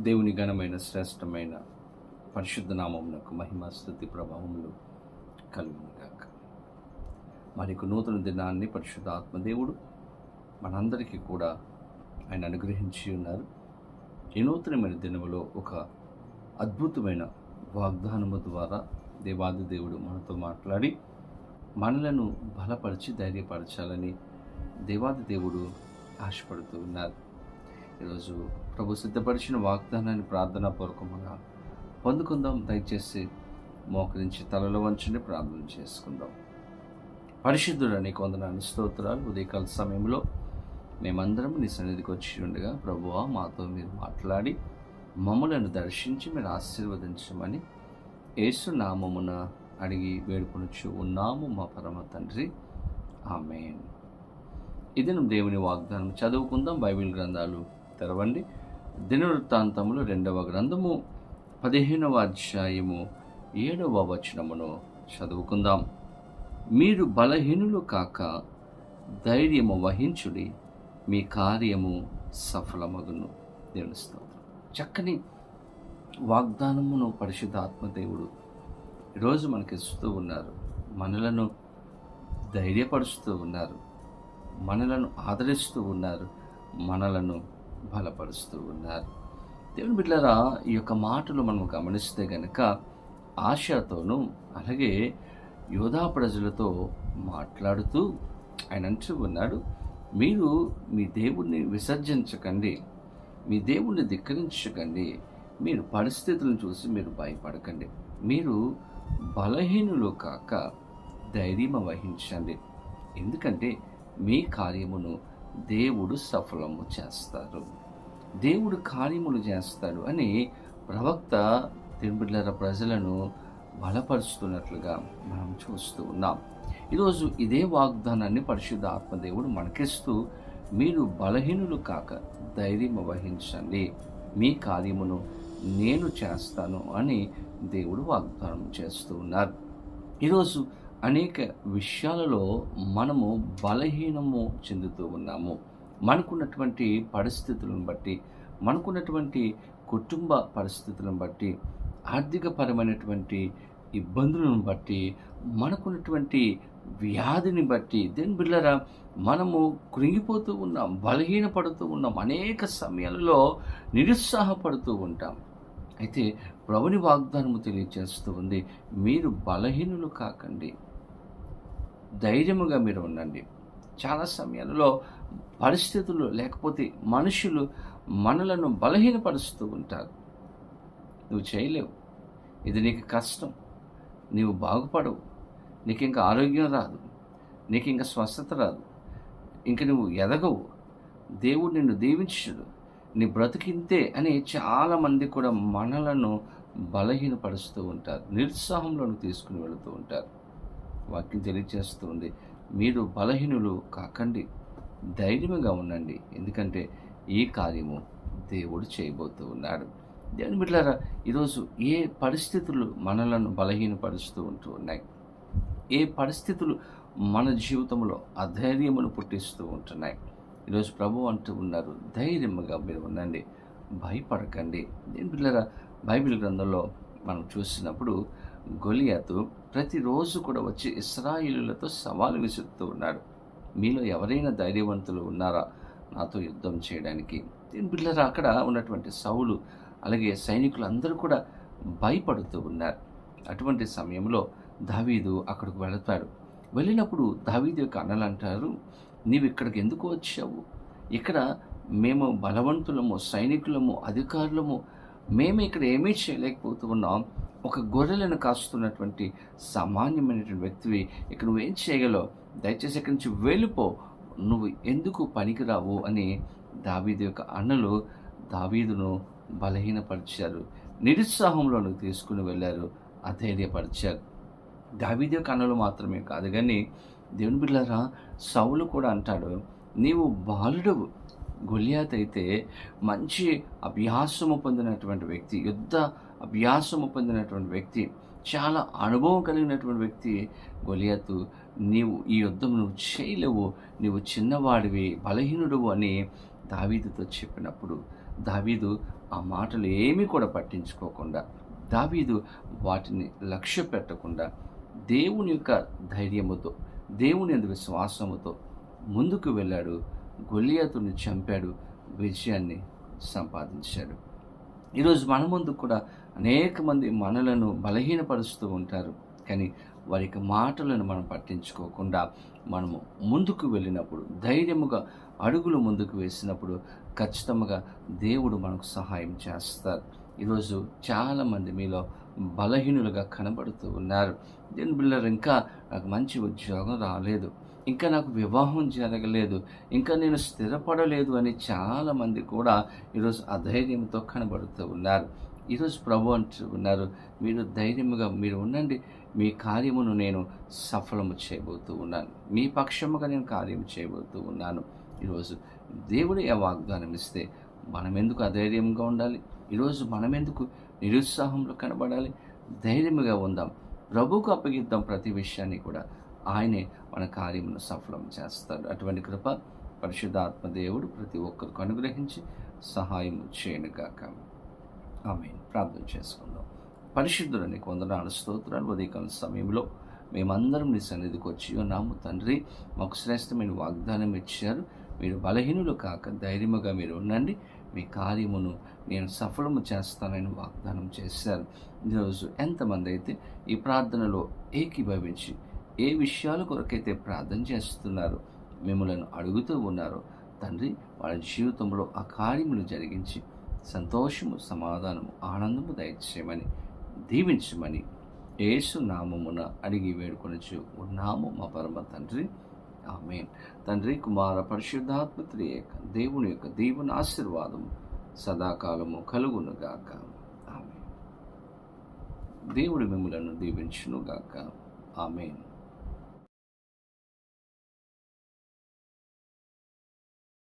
దేవుని ఘనమైన శ్రేష్టమైన పరిశుద్ధ నామమునకు మహిమ స్థుతి ప్రభావములు కలుగునుగాక. మరికు నూతన దినాన్ని పరిశుద్ధ ఆత్మదేవుడు మనందరికీ కూడా ఆయన అనుగ్రహించి ఉన్నారు. ఈ నూతనమైన దినములో ఒక అద్భుతమైన వాగ్దానము ద్వారా దేవాది దేవుడు మనతో మాట్లాడి మనలను బలపరిచి ధైర్యపరచాలని దేవాది దేవుడు ఆశపడుతూ ఉన్నారు. ఈరోజు ప్రభు సిద్ధపరిచిన వాగ్దానాన్ని ప్రార్థనా పూర్వకముగా పొందుకుందాం. దయచేసి మోకరించి తలలో వంచుని ప్రార్థన చేసుకుందాం. పరిశుద్ధుడు నీకు వందనాన్ని స్తోత్రాలు. ఉదయకాల సమయంలో మేమందరం నీ సన్నిధికి వచ్చి ఉండగా ప్రభువా మాతో మీరు మాట్లాడి మమ్మలను దర్శించి మీరు ఆశీర్వదించమని యేసు నామమున అడిగి వేడుకొనొచ్చు ఉన్నాము మా పరమ తండ్రి. ఆమెన్. ఇది దేవుని వాగ్దానం చదువుకుందాం. బైబిల్ గ్రంథాలు తెరవండి. దినవృత్తాంతములు రెండవ గ్రంథము పదిహేనవ అధ్యాయము ఏడవ వచనమును చదువుకుందాం. మీరు బలహీనులు కాక ధైర్యము వహించుడి మీ కార్యము సఫలమగును. దేవుని చక్కని వాగ్దానమును పరిశుద్ధాత్మ దేవుడు ఈరోజు మనకి ఇస్తూ ఉన్నారు. మనలను ధైర్యపరుస్తూ ఉన్నారు. మనలను ఆదరిస్తూ ఉన్నారు. మనలను బలపరుస్తూ ఉన్నారు. దేవుని బిడ్డలారా ఈ యొక్క మాటలు మనం గమనిస్తే గనక ఆశతోనూ అలాగే యోధా ప్రజలతో మాట్లాడుతూ ఆయన అంటూ ఉన్నాడు మీరు మీ దేవుణ్ణి విసర్జించకండి మీ దేవుణ్ణి ధిక్కరించకండి మీరు పరిస్థితులను చూసి మీరు భయపడకండి మీరు బలహీనులు కాక ధైర్యం వహించండి. ఎందుకంటే మీ కార్యమును దేవుడు సఫలము చేస్తారు దేవుడు కార్యములు చేస్తాడు అని ప్రవక్త తిరుబిడ్లర ప్రజలను బలపరుస్తున్నట్లుగా మనం చూస్తూ ఉన్నాం. ఈరోజు ఇదే వాగ్దానాన్ని పరిశుద్ధ ఆత్మదేవుడు మనకిస్తూ మీరు బలహీనులు కాక ధైర్యం వహించండి. మీ కార్యమును నేను చేస్తాను అని దేవుడు వాగ్దానం చేస్తూ ఉన్నారు. ఈరోజు అనేక విషయాలలో మనము బలహీనము చెందుతూ ఉన్నాము. మనకున్నటువంటి పరిస్థితులను బట్టి మనకున్నటువంటి కుటుంబ పరిస్థితులను బట్టి ఆర్థికపరమైనటువంటి ఇబ్బందులను బట్టి మనకున్నటువంటి వ్యాధిని బట్టి దేని బిళ్ళరా మనము కృంగిపోతూ ఉన్నాం బలహీనపడుతూ ఉన్నాం అనేక సమయాలలో నిరుత్సాహపడుతూ ఉంటాం. అయితే ప్రభుని వాగ్దానము తెలియజేస్తూ ఉంది మీరు బలహీనులు కాకండి. ధైర్యముగా మీరు ఉండండి. చాలా సమయాలలో పరిస్థితులు లేకపోతే మనుషులు మనలను బలహీనపరుస్తూ ఉంటారు. నువ్వు చేయలేవు. ఇది నీకు కష్టం. నీవు బాగుపడవు. నీకు ఇంకా ఆరోగ్యం రాదు. నీకు ఇంకా స్వస్థత రాదు. ఇంక నువ్వు ఎదగవు. దేవుడు నిన్ను దీవించడు. నీ బ్రతికింతే అని చాలామంది కూడా మనలను బలహీనపరుస్తూ ఉంటారు. నిరుత్సాహంలోకి తీసుకుని వెళుతూ ఉంటారు. వాక్యం తెలియజేస్తుంది మీరు బలహీనులు కాకండి. ధైర్యంగా ఉండండి. ఎందుకంటే ఈ కార్యము దేవుడు చేయబోతూ ఉన్నాడు. దేవుని బిడ్డారా ఈరోజు ఏ పరిస్థితులు మనలను బలహీనపరుస్తూ ఉంటూ ఉన్నాయి? ఏ పరిస్థితులు మన జీవితంలో అధైర్యమును పుట్టిస్తూ ఉంటున్నాయి? ఈరోజు ప్రభు అంటూ ఉన్నారు ధైర్యముగా మీరు ఉండండి. భయపడకండి. దేని బిడ్డారా బైబిల్ గ్రంథంలో మనం చూసినప్పుడు గొలియాతు ప్రతిరోజు కూడా వచ్చి ఇస్రాయిలులతో సవాలు విసురుతూ ఉన్నాడు. మీలో ఎవరైనా ధైర్యవంతులు ఉన్నారా? నాతో యుద్ధం చేయడానికి. దీని పిల్లరా అక్కడ ఉన్నటువంటి సౌలు అలాగే సైనికులు అందరూ కూడా భయపడుతూ ఉన్నారు. అటువంటి సమయంలో దావీదు అక్కడికి వెళతాడు. వెళ్ళినప్పుడు దావీదు యొక్క అన్నలు అంటారు నీవు ఇక్కడికి ఎందుకు వచ్చావు? ఇక్కడ మేము బలవంతులము సైనికులము అధికారులము మేము ఇక్కడ ఏమీ చేయలేకపోతూ ఉన్నాం ఒక గొర్రెలను కాస్తున్నటువంటి సామాన్యమైనటువంటి వ్యక్తివి ఇక్కడ నువ్వేం చేయగలవు? దయచేసి ఇక్కడి నుంచి వెళ్ళిపో. నువ్వు ఎందుకు పనికిరావు? అని దావీదు యొక్క అన్నలు దావీదును బలహీనపరిచారు. నిరుత్సాహంలోనికి తీసుకుని వెళ్ళారు అధైర్యపరిచారు. దావీదు యొక్క అన్నలు మాత్రమే కాదు కానీ దేవుని బిడ్డారా సౌలు కూడా అంటాడు నీవు బాలుడవు. గొలియాత్ అయితే మంచి అభ్యాసము పొందినటువంటి వ్యక్తి యుద్ధ అభ్యాసము పొందినటువంటి వ్యక్తి చాలా అనుభవం కలిగినటువంటి వ్యక్తి గొలియత్తు నీవు ఈ యుద్ధం నువ్వు చేయలేవు నీవు చిన్నవాడివి బలహీనుడు అని దావీదుతో చెప్పినప్పుడు దావీదు ఆ మాటలు ఏమీ కూడా పట్టించుకోకుండా దావీదు వాటిని లక్ష్య పెట్టకుండా దేవుని యొక్క ధైర్యముతో దేవుని యొక్క విశ్వాసముతో ముందుకు వెళ్ళాడు గొలియాతుని చంపాడు విజయాన్ని సంపాదించాడు. ఈరోజు మన ముందు కూడా అనేక మంది మనలను బలహీనపరుస్తూ ఉంటారు. కానీ వారి యొక్క మాటలను మనం పట్టించుకోకుండా మనము ముందుకు వెళ్ళినప్పుడు ధైర్యముగా అడుగులు ముందుకు వేసినప్పుడు ఖచ్చితంగా దేవుడు మనకు సహాయం చేస్తారు. ఈరోజు చాలామంది మీలో బలహీనులుగా కనబడుతూ ఉన్నారు. దీని బిల్లర్ ఇంకా నాకు మంచి ఉద్యోగం రాలేదు. ఇంకా నాకు వివాహం జరగలేదు ఇంకా నేను స్థిరపడలేదు అని చాలామంది కూడా ఈరోజు అధైర్యంతో కనబడుతూ ఉన్నారు. ఈరోజు ప్రభు అంటూ ఉన్నారు మీరు ధైర్యముగా మీరు ఉండండి మీ కార్యమును నేను సఫలము చేయబోతూ ఉన్నాను. మీ పక్షముగా నేను కార్యం చేయబోతూ ఉన్నాను. ఈరోజు దేవుడు ఏ వాగ్దానం ఇస్తే మనం ఎందుకు అధైర్యంగా ఉండాలి? ఈరోజు మనం ఎందుకు నిరుత్సాహంలో కనబడాలి? ధైర్యముగా ఉందాం. ప్రభువుకు అప్పగిద్దాం ప్రతి విషయాన్ని కూడా. ఆయనే మన కార్యమును సఫలం చేస్తాడు. అటువంటి కృప పరిశుద్ధాత్మ దేవుడు ప్రతి ఒక్కరికి అనుగ్రహించి సహాయం చేయనుగాక. ఆమె ప్రార్థన చేసుకుందాం. పరిశుద్ధులని కొందనాలు స్తోత్రాలు. ఉదయకాల సమయంలో మేమందరం నీ సన్నిధికి వచ్చి ఉన్నాము. తండ్రి మాకు శ్రేష్టమైన వాగ్దానం ఇచ్చారు. మీరు బలహీనులు కాక ధైర్యముగా మీరు ఉండండి. మీ కార్యమును నేను సఫలము చేస్తానని వాగ్దానం చేశారు. ఈరోజు ఎంతమంది అయితే ఈ ప్రార్థనలో ఏకీభవించి ఏ విషయాల కొరకైతే ప్రార్థన చేస్తున్నారో మిమ్మలను అడుగుతూ ఉన్నారో తండ్రి వాళ్ళ జీవితంలో ఆ కార్యములు జరిగించి సంతోషము సమాధానము ఆనందము దయచేయమని దీవించమని యేసు నామమున అడిగి వేడుకొనచ్చు ఉన్నాము మా పరమ తండ్రి. ఆమె తండ్రి కుమార పరిశుద్ధాత్మత్రి యొక్క దేవుని యొక్క దేవుని ఆశీర్వాదము సదాకాలము కలుగునుగాక ఆమె దేవుడు మిమ్మలను దీవించునుగాక ఆమెన్.